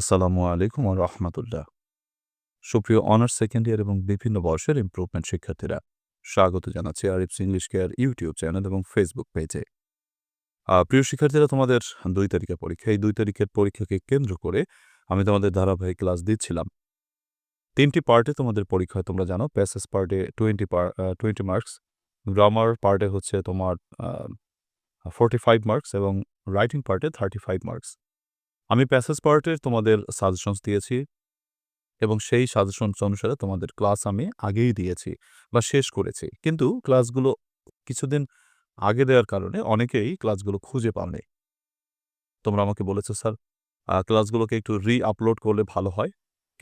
আসসালামু আলাইকুম রাহমাতুল্লাহ। সুপ্রিয় অনার্স সেকেন্ড ইয়ার এবং বিভিন্ন বয়সের ইমপ্রুভমেন্ট শিক্ষার্থীরা, স্বাগত জানাচ্ছি Arif's English care YouTube channel এবং ফেসবুক পেজে। প্রিয় শিক্ষার্থীরা তোমাদের দুই তারিখের পরীক্ষা। এই দুই তারিখের পরীক্ষাকে কেন্দ্র করে আমি তোমাদের ধারাবাহিক ক্লাস দিচ্ছিলাম। তিনটি পার্টে তোমাদের পরীক্ষা তোমরা জানো। প্যাসেস পার্টে 20 পার আ 20 মার্কস, গ্রামার পার্টে হচ্ছে তোমার আ 45 মার্কস এবং রাইটিং পার্টে 35 মার্কস। আমি প্যাসেজ পার্টের তোমাদের সাজেশনস দিয়েছি এবং সেই সাজেশনস অনুসারে তোমাদের ক্লাস আমি আগেই দিয়েছি বা শেষ করেছি। কিন্তু ক্লাসগুলো কিছুদিন আগে দেওয়ার কারণে অনেকেই ক্লাসগুলো খুঁজে পাওনি। তোমরা আমাকে বলেছ, "স্যার ক্লাসগুলোকে একটু রি-আপলোড করলে ভালো হয়।"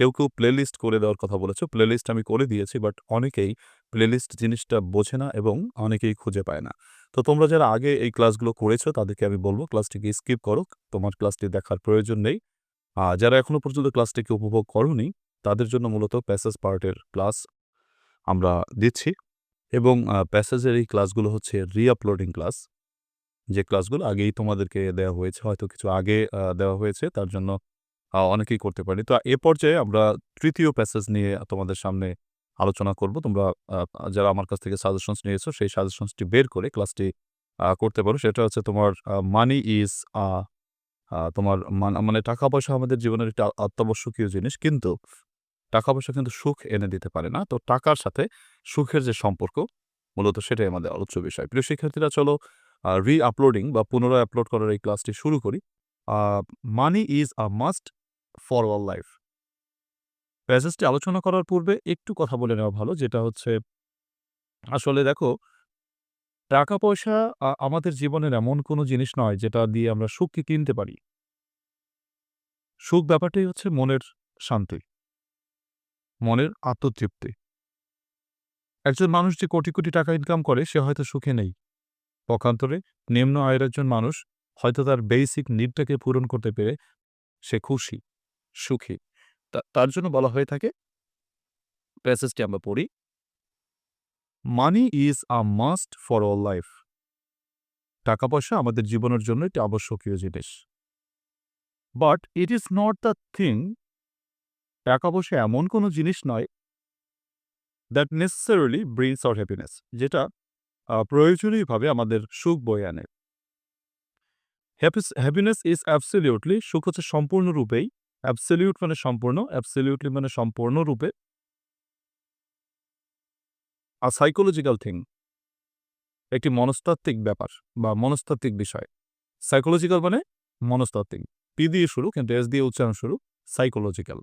কেউ, কেউ প্লেলিস্ট করে দেওয়ার কথা বলেছ। প্লেলিস্ট আমি করে দিয়েছি বাট অনেকেই প্লেলিস্ট জিনিসটা বোঝে না এবং অনেকেই খুঁজে পায় না। তো তোমরা যারা আগে এই ক্লাসগুলো করেছ তাদেরকে আমি বলব ক্লাসটিকে স্কিপ করো। তোমার ক্লাসটি দেখার প্রয়োজন নেই। আ যারা এখনও পর্যন্ত ক্লাসটিকে উপভোগ করোনি তাদের জন্য মূলত প্যাসেজ পার্টের ক্লাস আমরা দিচ্ছি এবং প্যাসেজের এই ক্লাসগুলো হচ্ছে রি-আপলোডিং ক্লাস। যে ক্লাসগুলো আগেই তোমাদেরকে দেওয়া হয়েছে, হয়তো কিছু আগে দেওয়া হয়েছে তার জন্য অনেকেই করতে পারি তো এ পর্যায়ে আমরা তৃতীয় প্যাসেজ নিয়ে তোমাদের সামনে আলোচনা করব। তোমরা যারা আমার কাছ থেকে সাজেশনস নিয়েছো, সেই সাজেশনসটি বের করে ক্লাসটি করতে পারো। সেটা হচ্ছে তোমার মানি ইজ তোমার মানে টাকা-পয়সা আমাদের জীবনের একটা অত্যাবশ্যকীয় জিনিস। কিন্তু টাকা-পয়সা কিন্তু সুখ এনে দিতে পারে না। তো টাকার সাথে সুখের যে সম্পর্ক, মূলত সেটাই আমাদের আলোচ্য বিষয়। প্রিয় শিক্ষার্থীরা, চলো, আ রি-আপলোডিং বা পুনরায় আপলোড করার এই ক্লাসটি শুরু করি। Money is a must for all life. প্যাসেজটি আলোচনা করার পূর্বে একটু কথা বলে নেওয়া ভালো যেটা হচ্ছে আসলে দেখো টাকা-পয়সা আমাদের জীবনের এমন কোনো জিনিস নয় যেটা দিয়ে আমরা সুখকে কিনতে পারি। সুখ ব্যাপারটাই হচ্ছে মনের শান্তি। মনের আত্মতৃপ্তি। একজন মানুষ যে কোটি, কোটি টাকা ইনকাম করে সে হয়তো সুখে নেই। পক্ষান্তরে নিম্ন আয়ের একজন মানুষ হয়তো তার বেসিক নিডটাকে পূরণ করতে পেরে সে খুশি, সুখী। তার জন্য বলা হয়ে থাকে প্যাসেজটি আমরা পড়ি। Money is a must for all life. টাকা-পয়সা আমাদের জীবনের জন্য একটি আবশ্যকীয় জিনিস। But it is not the thing টাকা-পয়সা এমন কোনো জিনিস নয় that necessarily brings our happiness যেটা প্রয়োজনীয়ভাবে আমাদের সুখ বয়ে আনে। হ্যাপিনেস ইজ অ্যাবসোলিউটলি সুখ হচ্ছে সম্পূর্ণরূপেই অ্যাবসোলিউট মানে সম্পূর্ণ, অ্যাবসোলিউটলি মানে সম্পূর্ণরূপে আ সাইকোলজিক্যাল থিং। একটি মনস্তাত্ত্বিক ব্যাপার বা মনস্তাত্ত্বিক বিষয়। সাইকোলজিক্যাল মানে মনস্তাত্ত্বিক। পি দিয়ে শুরু কিন্তু এস দিয়ে উচ্চারণ শুরু psychological.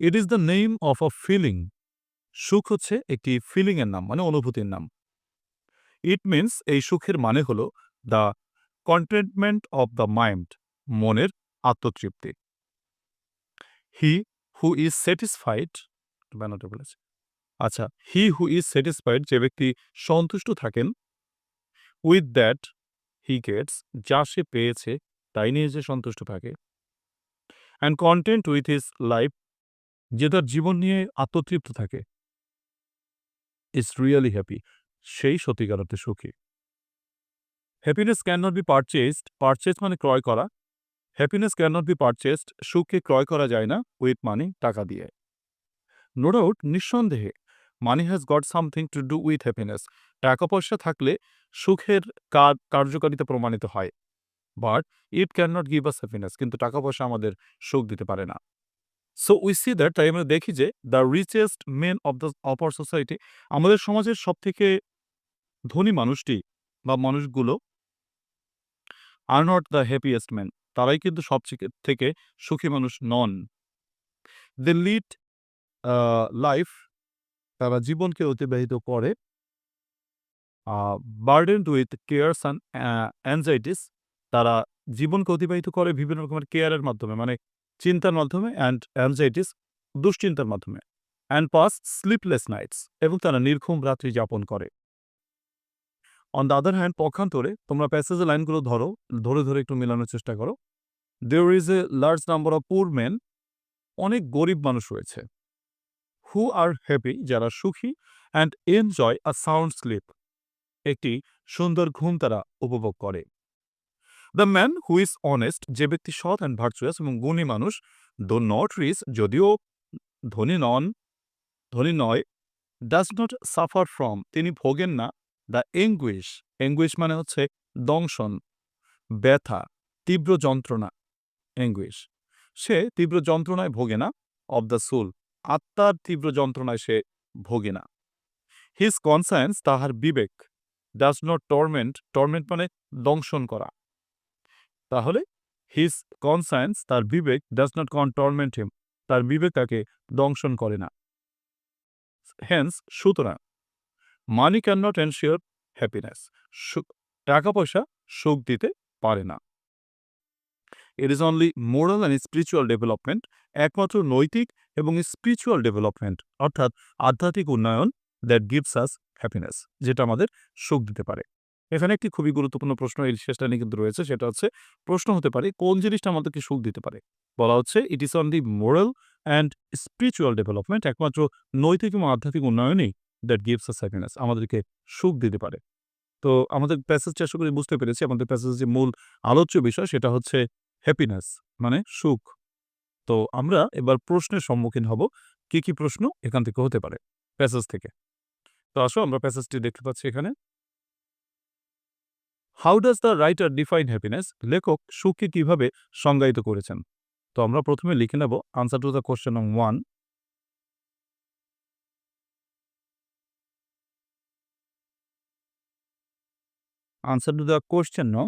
It is the name of a feeling. সুখ হচ্ছে একটি ফিলিংয়ের নাম মানে অনুভূতির নাম। ইট মিনস এই সুখের মানে হলো the contentment of the mind মনের আত্মতৃপ্তি। হি হু ইজ স্যাটিসফাইড ব্যানারটা বলেছে। আচ্ছা, হি হু ইজ স্যাটিসফাইড যে ব্যক্তি সন্তুষ্ট থাকেন উইথ দ্যাট হি গেটস যা সে পেয়েছে তাই নিয়ে যে সন্তুষ্ট থাকে and content with his life যে তার জীবন নিয়ে আত্মতৃপ্ত থাকে ইজ রিয়েলি হ্যাপি সেই সত্যিকার সুখী। Happiness can not be purchased purchase মানে ক্রয় করা। Happiness can not be purchased সুখকে ক্রয় করা যায় না উইথ মানি টাকা দিয়ে। নো ডাউট নিঃসন্দেহে money has got something to do with happiness. টাকা-পয়সা থাকলে সুখের কার, কার্যকারিতা প্রমাণিত হয়। But it can not give us happiness কিন্তু টাকা-পয়সা আমাদের সুখ দিতে পারে না। সো উই সি দ্যাট তাই আমরা দেখি যে the richest men of the our society আমাদের সমাজের সবথেকে ধনী মানুষটি বা মানুষগুলো are not the happiest man তারাই কিন্তু সবচেয়ে থেকে সুখী মানুষ নন। দে লিড লাইফ তারা জীবনকে অতিবাহিত করে a burdened with cares and a anxieties তারা জীবনকে অতিবাহিত করে বিভিন্ন রকমের কেয়ারের মাধ্যমে মানে চিন্তার মাধ্যমে অ্যান্ড অ্যাংজাইটিস দুশ্চিন্তার মাধ্যমে অ্যান্ড পাস স্লিপলেস নাইটস এবং তারা নির্ঘুম রাত্রি যাপন করে। অন দ্য আদার হ্যান্ড পক্ষান্তরে তোমরা প্যাসেজের লাইনগুলো ধরো, ধরে, ধরে একটু মেলানোর চেষ্টা করো। There is a large number of poor men অনেক গরিব মানুষ রয়েছে। হু আর হ্যাপি যারা সুখী and enjoy a sound sleep একটি সুন্দর ঘুম তারা উপভোগ করে। The man who is honest যে ব্যক্তি সৎ অ্যান্ড ভার্চুয়াস এবং গুণী মানুষ দো নট রিচ যদিও ধনী নন, ধনী নয় ডাজ নট সাফার ফ্রম তিনি ভোগেন না দ্য এঙ্গুইশ এঙ্গুইশ মানে হচ্ছে দংশন, ব্যথা, তীব্র যন্ত্রণা এঙ্গুইশ সে তীব্র যন্ত্রণায় ভোগে না। অব দ্য সোল আত্মার তীব্র যন্ত্রণায় সে ভোগে না। হিজ কনসায়েন্স তাহার বিবেক। ডাজ নট টর্মেন্ট টর্মেন্ট মানে দংশন করা। তাহলে হিজ কনসায়েন্স তার বিবেক does not con torment him তার বিবেক তাকে দংশন করে না। হেন্স সুতরাং money can not ensure happiness টাকা পয়সা সুখ দিতে পারে না। It is only moral and spiritual development একমাত্র নৈতিক এবং স্পিরিচুয়াল ডেভেলপমেন্ট অর্থাৎ আধ্যাত্মিক উন্নয়ন দ্যাট গিভস আস হ্যাপিনেস যেটা আমাদের সুখ দিতে পারে। এখানে একটি খুবই গুরুত্বপূর্ণ প্রশ্ন, এই শেষটা নিয়ে কিন্তু রয়েছে, সেটা হচ্ছে প্রশ্ন হতে পারে, কোন জিনিসটা আমাদেরকে সুখ দিতে পারে? বলা হচ্ছে it is on the moral and spiritual development একমাত্র নৈতিক এবং আধ্যাত্মিক উন্নয়নই দ্যাট গিভস আস হ্যাপিনেস আমাদেরকে সুখ দিতে পারে। তো আমাদের প্যাসেজ আশা করে বুঝতে পেরেছি, আমাদের প্যাসেজের যে মূল আলোচ্য বিষয়, সেটা হচ্ছে হ্যাপিনেস মানে সুখ। তো আমরা এবার প্রশ্নের সম্মুখীন হব, কি কি প্রশ্ন এখান থেকে হতে পারে প্যাসেজ থেকে। তো আসো, আমরা প্যাসেজটি দেখতে পাচ্ছি এখানে। How does the writer define happiness লেখক সুখকে কীভাবে সংজ্ঞায়িত করেছেন? তো আমরা প্রথমে লিখে নেব আনসার টু দ্য কোশ্চেন নং one answer to the question নং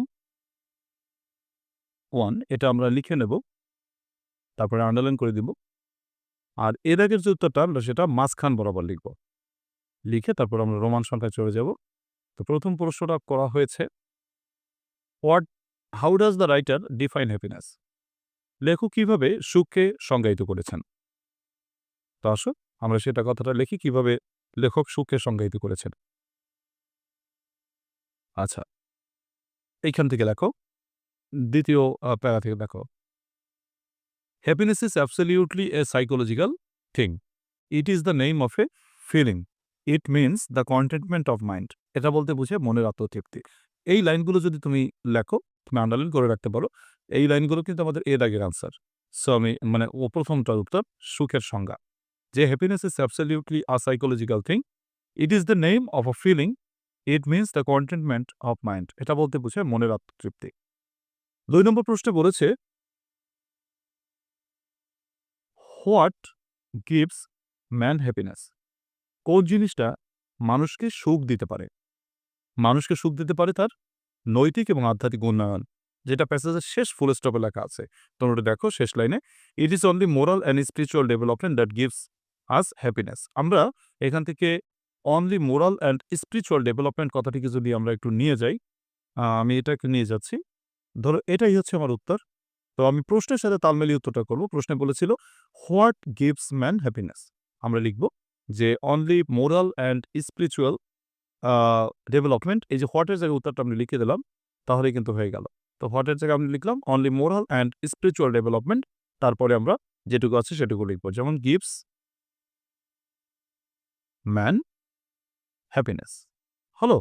ওয়ান এটা আমরা লিখে নেব। তারপরে আন্ডারলাইন করে দিব। আর এর আগের যে উত্তরটা আমরা সেটা মাঝখান বরাবর লিখব। লিখে তারপর আমরা রোমান সংখ্যায় চলে যাব। তো প্রথম প্রশ্নটা করা হয়েছে what how does the writer define happiness লেখক কীভাবে সুখকে সংজ্ঞায়িত করেছেন? তো আসো আমরা সেটা কথাটা লিখি, কীভাবে লেখক সুখকে সংজ্ঞায়িত করেছেন। আচ্ছা এইখান থেকে লেখো। দ্বিতীয় প্যারা থেকে দেখো। Happiness is absolutely a psychological thing it is the name of a feeling it means the contentment of mind এটা বলতে বুঝে মনের আত্মতৃপ্তি। এই লাইনগুলো যদি তুমি লেখো, তুমি আন্ডারলাইন করে রাখতে পারো। এই লাইনগুলো কিন্তু আমাদের এর আগের আনসার সো আমি মানে ও প্রথমটার উত্তর, সুখের সংজ্ঞা। যে happiness is absolutely a psychological thing it is the name of a feeling it means the contentment of mind এটা বলতে বুঝে মনের আত্মতৃপ্তি। দুই নম্বর প্রশ্নে বলেছে, হোয়াট গিভস ম্যান হ্যাপিনেস? কোন জিনিসটা মানুষকে সুখ দিতে পারে? মানুষকে সুখ দিতে পারে তার নৈতিক এবং আধ্যাত্মিক উন্নয়ন, যেটা প্যাসেজের শেষ ফুল স্টপে লেখা আছে। তোমরা ওটা দেখো শেষ লাইনে it is only moral and spiritual development that gives us happiness আমরা এখান থেকে only moral and spiritual development কথাটিকে যদি আমরা একটু নিয়ে যাই আমি এটাকে নিয়ে যাচ্ছি। ধরো এটাই হচ্ছে আমার উত্তর। তো আমি প্রশ্নের সাথে তাল মিলিয়ে উত্তরটা করব। প্রশ্নে বলেছিল, হোয়াট গিভস ম্যান হ্যাপিনেস? আমরা লিখব যে, only moral and spiritual development. এই যে হোয়াটের জায়গায় উত্তরটা আমি লিখে দিলাম তাহলে কিন্তু হয়ে গেল। তো হোয়াটের জায়গায় আমি লিখলাম, only moral and spiritual development. তারপরে আমরা যেটুকু আছে সেটুকু লিখব। যেমন, গিভস ম্যান হ্যাপিনেস। হলো?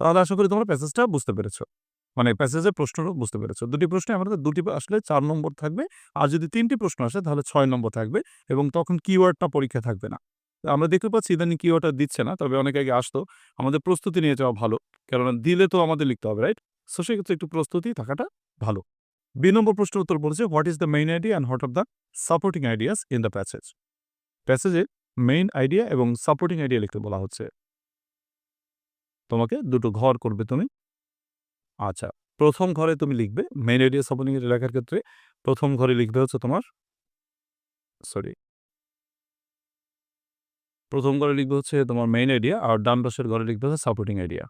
তাহলে আশা করি তোমরা প্যাসেজটা বুঝতে পেরেছ। মানে প্যাসেজের প্রশ্নও বুঝতে পেরেছ। দুটি প্রশ্নে আমাদের দুটি আসলে চার নম্বর থাকবে। আর যদি তিনটি প্রশ্ন আসে, তাহলে ছয় নম্বর থাকবে এবং তখন কিওয়ার্ডটা পরীক্ষা থাকবে না। আমরা দেখতে পাচ্ছি ইদানিং কিওয়ার্ডটা দিচ্ছে না, তবে অনেক আগে আসতো। আমাদের প্রস্তুতি নিয়ে যাওয়া ভালো, কেননা দিলে তো আমাদের লিখতে হবে রাইট সো সেক্ষেত্রে একটু প্রস্তুতি থাকাটা ভালো। বি নম্বর প্রশ্নের উত্তর বলেছে what is the main idea and what of the supporting ideas in the passage প্যাসেজে main idea এবং সাপোর্টিং আইডিয়া লিখতে বলা হচ্ছে। তোমাকে দুটো ঘর করবে তুমি। আচ্ছা প্রথম ঘরে তুমি লিখবে মেইন আইডিয়া সাপোর্টিং লেখার ক্ষেত্রে প্রথম ঘরে লিখবে হচ্ছে তোমার সরি প্রথম ঘরে লিখবে হচ্ছে তোমার মেইন আইডিয়া আর ডান পাশের ঘরে লিখবে হচ্ছে সাপোর্টিং আইডিয়া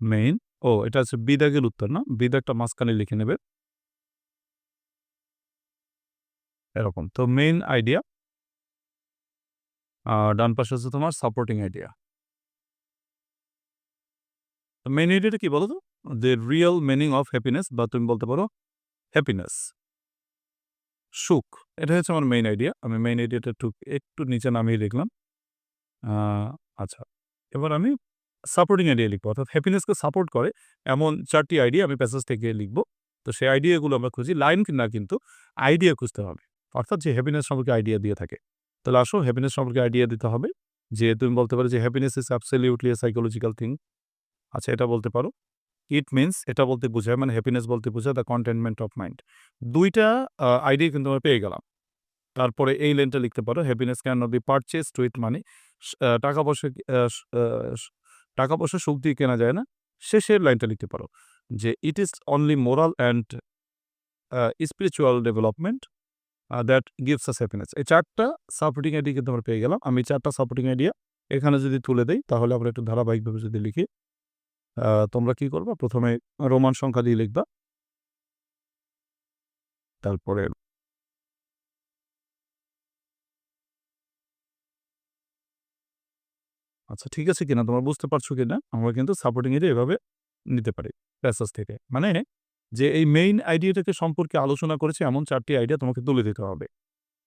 মেইন ও, এটা হচ্ছে বিদাগের উত্তর না? বিদাগটা মাঝখানে লিখে নেবে। এরকম, তো মেইন আইডিয়া আর ডান পাশে হচ্ছে তোমার সাপোর্টিং আইডিয়া মেইন আইডিয়াটা কি বলো তো? The real meaning of happiness বা তুমি বলতে পারো হ্যাপিনেস সুখ, এটা হচ্ছে আমার মেইন আইডিয়া আমি মেইন আইডিয়াটা একটু একটু নিচে নামিয়ে লিখলাম আচ্ছা এবার আমি সাপোর্টিং আইডিয়া লিখব। অর্থাৎ হ্যাপিনেসকে সাপোর্ট করে এমন চারটি আইডিয়া আমি প্যাসেজ থেকে লিখব। তো সেই আইডিয়াগুলো আমরা খুঁজি লাইন না কিন্তু আইডিয়া খুঁজতে হবে। অর্থাৎ যে হ্যাপিনেস সম্পর্কে আইডিয়া দিয়ে থাকে। তাহলে আসো হ্যাপিনেস সম্পর্কে আইডিয়া দিতে হবে। যে তুমি বলতে পারো যে happiness is absolutely psychological thing আচ্ছা এটা বলতে পারো। ইট মিনস এটা বলতে বোঝায় মানে হ্যাপিনেস বলতে বোঝায় দ্য কন্টেনমেন্ট অফ মাইন্ড দুইটা আইডিয়া কিন্তু আমরা পেয়ে গেলাম। তারপরে এই লাইনটা লিখতে পারো happiness can not be purchase with money টাকা পয়সা টাকা পয়সা সুখ দিয়ে কেনা যায় না। শেষের লাইনটা লিখতে পারো, যে it is only moral and spiritual development that gives us happiness এই চারটা সাপোর্টিং আইডিয়া কিন্তু আমরা পেয়ে গেলাম। আমি চারটা সাপোর্টিং আইডিয়া এখানে যদি তুলে দেই, তাহলে আমরা একটু ধারাবাহিকভাবে যদি লিখি তোমরা কি করবা? প্রথমে রোমান সংখ্যা দিয়ে লিখবা। তারপরে আচ্ছা ঠিক আছে কিনা? তোমরা বুঝতে পারছ কিনা? আমরা কিন্তু সাপোর্টিং এটা এভাবে নিতে পারি প্যাসেজ থেকে। মানে যে এই মেইন আইডিয়াটাকে সম্পর্কে আলোচনা করেছে, এমন চারটি আইডিয়া তোমাকে তুলে দিতে হবে।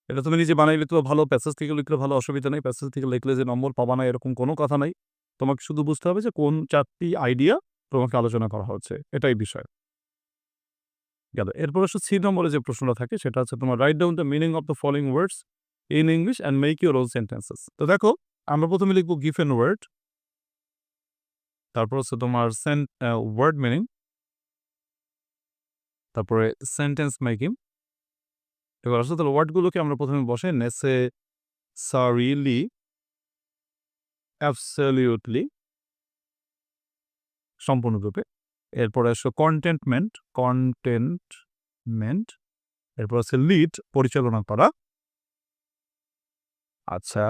এটা তুমি নিজে বানাই লিখলে ভালো প্যাসেজ থেকে লিখলে ভালো, অসুবিধা নেই। প্যাসেজ থেকে লিখলে যে নম্বর পাবা না, এরকম কোনো কথা নাই। তোমাকে শুধু বুঝতে হবে যে কোন চারটি আইডিয়া তোমাকে আলোচনা করা হচ্ছে, এটাই বিষয়। গেল। এরপর হচ্ছে সি নম্বরে যে প্রশ্নটা থাকে, সেটা হচ্ছে তোমার write down the meaning of the following words in English and make your own sentences তো দেখো, আমরা প্রথমে লিখব গিফ গিফেন ওয়ার্ড তারপর হচ্ছে তোমার ওয়ার্ড মিনিং তারপরে সেন্টেন্স মেকিং এবার আসলে তাহলে ওয়ার্ডগুলোকে আমরা প্রথমে বসে নেসে, সারিলি অ্যাবসলিউটলি সম্পূর্ণরূপে। এরপরে আসো কন্টেন্টমেন্ট কন্টেন্টমেন্ট এরপর আছে লিড পরিচালনা করা। আচ্ছা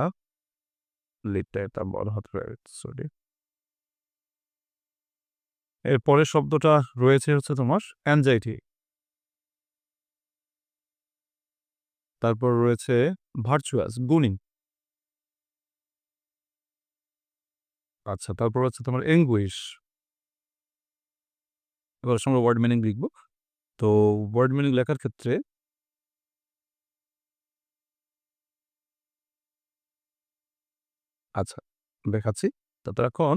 লিডটা এটা বড় হতে সরি এরপরে শব্দটা রয়েছে হচ্ছে তোমার অ্যাংজাইটি তারপর রয়েছে ভার্চুয়াস গুণী। আচ্ছা তারপর হচ্ছে তোমার এঙ্গুইশ এবার আমরা ওয়ার্ড মিনিং লিখব। তো ওয়ার্ড মিনিং লেখার ক্ষেত্রে আচ্ছা দেখাচ্ছি। তারপর এখন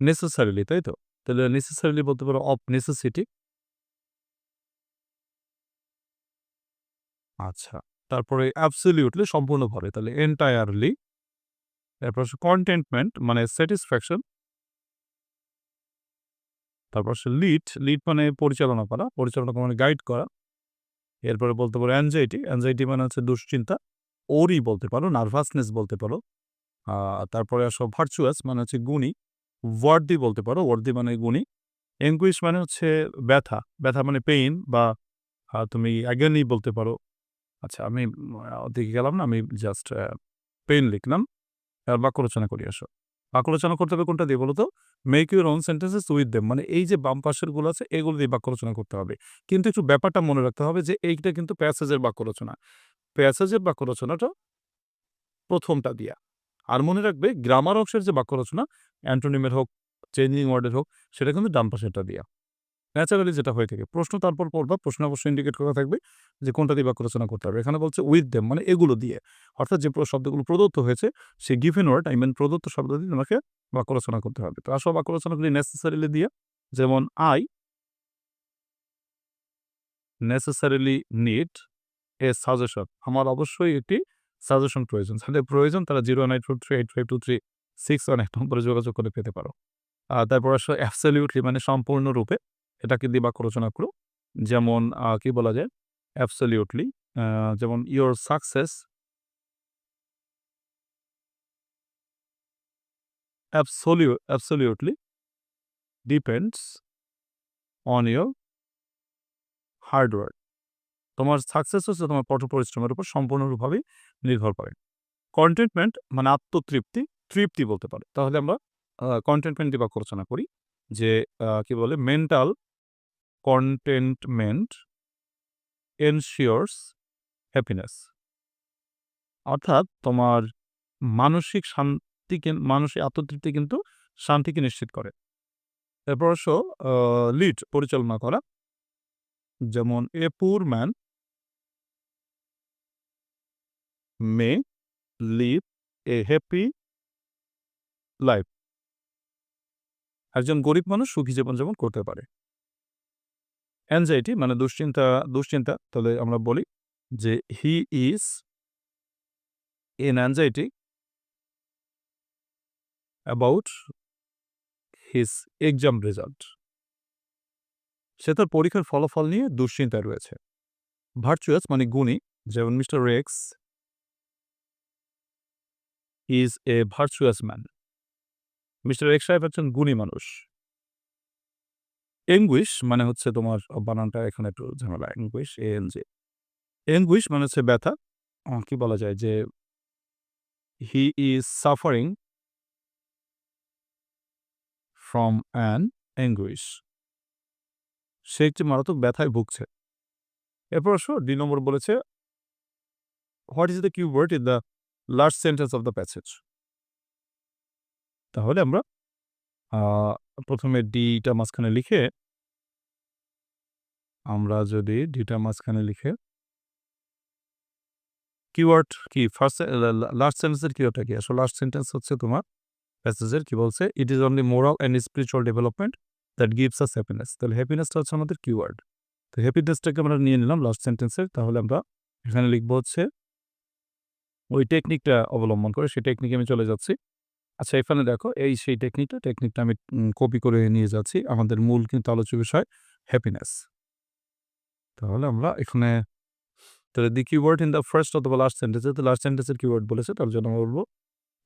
নেসেসারিলি তাই তো? তাহলে নেসেসারিলি বলতে পারো অফ নেসেসিটি আচ্ছা তারপরে অ্যাবসলিউটলি সম্পূর্ণভাবে তাহলে এন্টায়ারলি এরপর হচ্ছে কন্টেন্টমেন্ট মানে স্যাটিসফ্যাকশন তারপর হচ্ছে লিড লিড মানে পরিচালনা করা পরিচালনা মানে গাইড করা। এরপরে বলতে পারো অ্যাংজাইটি অ্যাংজাইটি মানে হচ্ছে দুশ্চিন্তা। ওরই বলতে পারো নার্ভাসনেস বলতে পারো। তারপরে আসো ভার্চুয়াস মানে হচ্ছে গুণী। ওয়ার্দি বলতে পারো ওয়ার্দি মানে গুণী। এঙ্গুইশ মানে হচ্ছে ব্যথা ব্যথা মানে পেইন বা তুমি অ্যাগেনি বলতে পারো। আচ্ছা আমি ওদিকে গেলাম না, আমি জাস্ট পেইন লিখলাম। বাক্য রচনা করি, আসো। বাক্য রচনা করতে হবে কোনটা দিয়ে বলো তো make your own sentences with them মানে এই যে বাম পাশেরগুলো আছে, এগুলো দিয়ে বাক্য রচনা করতে হবে। কিন্তু একটু ব্যাপারটা মনে রাখতে হবে যে এইটা কিন্তু প্যাসেজের বাক্য রচনা। প্যাসেজের বাক্য রচনাটা প্রথমটা দিয়া। আর মনে রাখবে গ্রামার অংশের যে বাক্য রচনা, অ্যান্টোনিমের হোক চেঞ্জিং ওয়ার্ডের হোক, সেটা কিন্তু ডান পাশেরটা দিয়া। ন্যাচারালি যেটা হয়ে থাকে, প্রশ্ন তারপর পড়বা, প্রশ্ন অবশ্যই ইন্ডিকেট করা থাকবে যে কোনটা দিয়ে বাক্য রচনা করতে হবে। এখানে বলছে উইথ দেম মানে এগুলো দিয়ে। অর্থাৎ যে শব্দগুলো প্রদত্ত হয়েছে সেই গিভেন ওয়ার্ড আই মিন প্রদত্ত শব্দ দিয়ে তোমাকে বাক্য রচনা করতে হবে। তো আসলে বাক্য রচনাগুলি নেসেসারিলি দিয়ে, যেমন I necessarily need a suggestion আমার অবশ্যই একটি সাজেশন প্রয়োজন। যাদের প্রয়োজন, তারা zero nine four three eight five two three six one এক নম্বরে যোগাযোগ করে পেতে পারো। তারপর আসলে অ্যাবসলিউটলি মানে সম্পূর্ণরূপে। এটাকে দিয়ে বাক্য রচনা করো। যেমন কি বলা যায়? অ্যাবসলিউটলি যেমন your success absolutely depends on your hard work. তোমার সাকসেস হচ্ছে তোমার কঠোর পরিশ্রমের উপর সম্পূর্ণরূপভাবে নির্ভর করে। কন্টেন্টমেন্ট মানে আত্মতৃপ্তি, তৃপ্তি বলতে পারে। তাহলে আমরা কন্টেন্টমেন্ট দিয়ে বাক্য রচনা করি। যে কি বলে? মেন্টাল কন্টেন্টমেন্ট এনশিওরস হ্যাপিনেস অর্থাৎ তোমার মানসিক শান্তি মানসিক আত্মতৃপ্তি কিন্তু শান্তিকে নিশ্চিত করে। এরপর অবশ্য লিড পরিচালনা করা। যেমন a poor man may live a happy life একজন গরিব মানুষ সুখী জীবনযাপন করতে পারে। অ্যাংজাইটি মানে দুশ্চিন্তা দুশ্চিন্তা, তাহলে আমরা বলি যে he is in anxiety about his exam result সে তার পরীক্ষার ফলাফল নিয়ে দুশ্চিন্তায় রয়েছে। ভার্চুয়াস মানে গুণী, যেমন mister Rex is a virtuous man mister X সাহেব একজন গুণী মানুষ। এঙ্গুইশ মানে হচ্ছে তোমার বানানটা এখানে একটু ঝামেলা। এঙ্গুইশ এ এন জে এঙ্গুইশ মানে হচ্ছে ব্যথা। কি বলা যায় যে he is suffering from an anguish সে একটি মারাত্মক ব্যথায় ভুগছে। এরপর আসো, দুই নম্বর বলেছে what is the key word in the last sentence of the passage তাহলে আমরা প্রথমে ডিটা মাঝখানে লিখে আমরা যদি ডিটা মাঝখানে লিখে কিওয়ার্ড কি? ফার্স্ট লাস্ট সেন্টেন্সের কিওয়ার্ডটা কি? আসলে লাস্ট সেন্টেন্স হচ্ছে তোমার প্যাসেজের কি বলছে? It is only moral and spiritual development that gives us happiness তাহলে হ্যাপিনেসটা হচ্ছে আমাদের কিওয়ার্ড তো হ্যাপিনেসটাকে আমরা নিয়ে নিলাম লাস্ট সেন্টেন্সের তাহলে আমরা এখানে লিখব হচ্ছে, ওই টেকনিকটা অবলম্বন করে, সেই টেকনিকে আমি চলে যাচ্ছি। আচ্ছা এখানে দেখো, এই সেই টেকনিকটা টেকনিকটা আমি কপি করে নিয়ে যাচ্ছি। আমাদের মূল কিন্তু আলোচ্য বিষয় হ্যাপিনেস তাহলে আমরা এখানে তাহলে the keyword in the first অথবা লাস্ট সেন্টেন্সে তো লাস্ট সেন্টেন্সের কিওয়ার্ড বলেছে তার জন্য আমরা বলব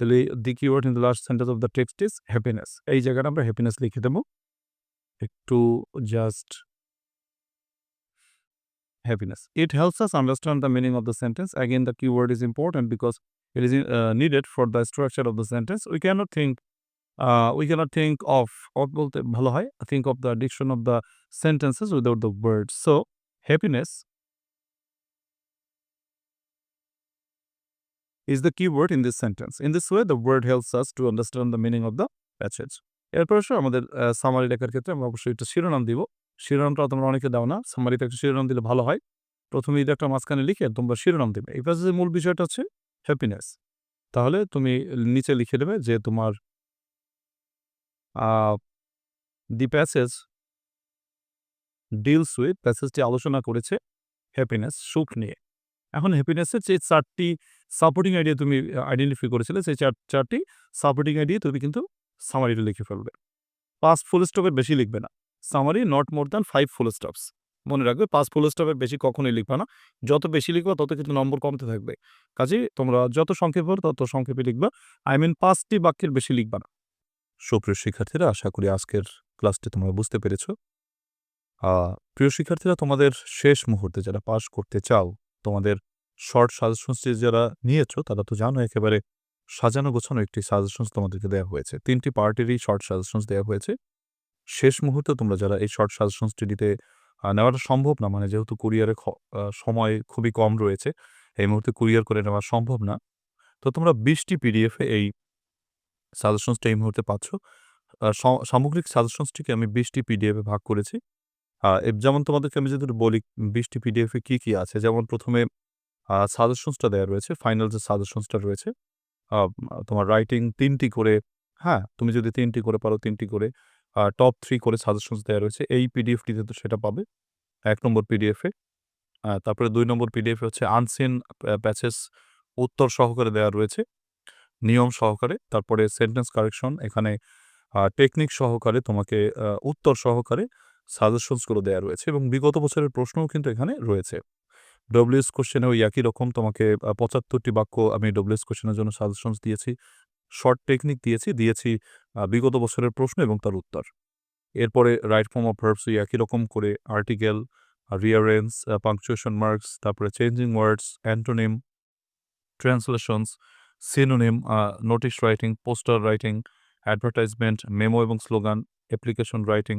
তাহলে the keyword in the last sentence of the text is happiness এই জায়গাটা আমরা হ্যাপিনেস লিখে দেবো একটু just. It helps us understand the meaning of the sentence. Again, the keyword is important because it is uh, needed for the structure of the sentence. We cannot think, uh, we cannot think of, of ভালো হয়, think of the addiction of the sentences without the words. So, happiness is the keyword in this sentence. In this way, the word helps us to understand the meaning of the passage. এরপর আসো আমাদের summary লেখার ক্ষেত্রে আমরা অবশ্যই একটা শিরোনাম দিব। শিরোনামটা তোমরা অনেকে দাও না। সামারিতে একটা শিরোনাম দিলে ভালো হয়। প্রথমে এটা একটা মাঝখানে লিখে তোমরা শিরোনাম দেবে। এই প্যাসেজের মূল বিষয়টা হচ্ছে হ্যাপিনেস তাহলে তুমি নিচে লিখে দেবে যে তোমার দি প্যাসেজ ডিলস উইথ প্যাসেজটি আলোচনা করেছে হ্যাপিনেস সুখ নিয়ে। এখন হ্যাপিনেসের যে চারটি সাপোর্টিং আইডিয়া তুমি আইডেন্টিফাই করেছিলে, সেই চার, চারটি সাপোর্টিং আইডিয়া তুমি কিন্তু সামারিটা লিখে ফেলবে। পাঁচ ফুল স্টপের বেশি লিখবে না। Summary not more than five full stops মনে রাখবে পাঁচ ফুল স্টপের বেশি কখনোই লিখবে না। যত বেশি লিখবা, তত কিন্তু নম্বর কমতে থাকবে। কাজেই তোমরা যত সংক্ষেপ হবে তত সংক্ষেপে লিখবা। আই মিন পাঁচটি বাক্যের বেশি লিখবা না। সুপ্রিয় শিক্ষার্থীরা, আশা করি আজকের ক্লাসটি তোমরা বুঝতে পেরেছ। প্রিয় শিক্ষার্থীরা, তোমাদের শেষ মুহূর্তে যারা পাশ করতে চাও, তোমাদের শর্ট সাজেশনসটি যারা নিয়েছো, তারা তো জানো একেবারে সাজানো গোছানো একটি সাজেশনস তোমাদেরকে দেওয়া হয়েছে। তিনটি পার্টিরই শর্ট সাজেশনস দেওয়া হয়েছে। শেষ মুহূর্তে তোমরা যারা এই শর্ট সাজেশনসটি দিতে নেওয়াটা সম্ভব না মানে যেহেতু কুরিয়ারে সময় খুবই কম রয়েছে, এই মুহূর্তে কুরিয়ার করে নেওয়া সম্ভব না, তো তোমরা বিশটি পিডিএফে এই সাজেশনসটা এই মুহূর্তে পাচ্ছ। সামগ্রিক সাজেশনসটিকে আমি বিশটি পিডিএফে ভাগ করেছি। যেমন তোমাদেরকে আমি যদি বলি, বিশটি পিডিএফে কী কী আছে? যেমন প্রথমে সাজেশনসটা দেওয়া রয়েছে ফাইনাল যে সাজেশনসটা রয়েছে তোমার রাইটিং তিনটি করে হ্যাঁ তুমি যদি তিনটি করে পারো, তিনটি করে টপ থ্রি করে সাজেশনস দেওয়া রয়েছে, এই পিডিএফটিতে তো সেটা পাবে, এক নম্বর পিডিএফে তারপরে দুই নম্বর পিডিএফে হচ্ছে আনসিন প্যাচেস উত্তর সহকারে দেওয়া রয়েছে, নিয়ম সহকারে, তারপরে সেন্টেন্স কারেকশন এখানে টেকনিক সহকারে তোমাকে উত্তর সহকারে সাজেশনসগুলো দেওয়া রয়েছে এবং বিগত বছরের প্রশ্নও কিন্তু এখানে রয়েছে। ডব্লিউএস কোশ্চেনে ওই একই রকম তোমাকে পঁচাত্তরটি বাক্য আমি ডব্লিউএস কোশ্চেনের জন্য সাজেশনস দিয়েছি শর্ট টেকনিক দিয়েছি দিয়েছি বিগত বছরের প্রশ্ন এবং তার উত্তর। এরপরে রাইট ফর্ম অফ ভার্বস একই রকম করে আর্টিকেল রিয়ারেন্স পাংচুয়েশন মার্কস তারপরে changing words antonym translations synonym notice writing poster writing advertisement memo এবং slogan application writing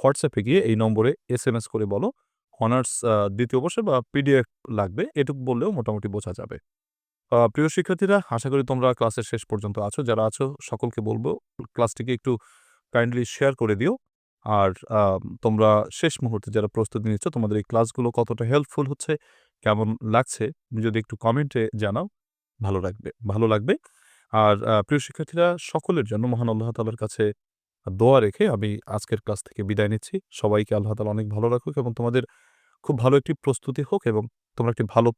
হোয়াটসঅ্যাপে গিয়ে এই নম্বরে এস এম এস করে বলো অনার্স দ্বিতীয় বর্ষে বা পিডিএফ লাগবে, এটুকু বললেও মোটামুটি বোঝা যাবে। প্রিয় শিক্ষার্থীরা, আশা করি তোমরা ক্লাসের শেষ পর্যন্ত আছো। যারা আছো, সকলকে বলব, ক্লাসটিকে একটু কাইন্ডলি শেয়ার করে দিও। আর তোমরা শেষ মুহূর্তে যারা প্রস্তুতি নিচ্ছ, তোমাদের এই ক্লাসগুলো কতটা হেল্পফুল হচ্ছে, কেমন লাগছে, যদি একটু কমেন্টে জানাও, ভালো লাগবে ভালো লাগবে। আর প্রিয় শিক্ষার্থীরা, সকলের জন্য মহান আল্লাহ তালার কাছে দোয়া রেখে আমি আজকের ক্লাস থেকে বিদায় নিচ্ছি। সবাইকে আল্লাহ তালা অনেক ভালো রাখুক এবং তোমাদের খুব ভালো একটি প্রস্তুতি হোক এবং তোমরা একটি ভালো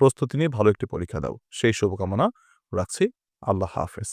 প্রস্তুতি নিয়ে ভালো একটি পরীক্ষা দাও। সেই শুভকামনা রাখছি। আল্লাহ হাফেজ।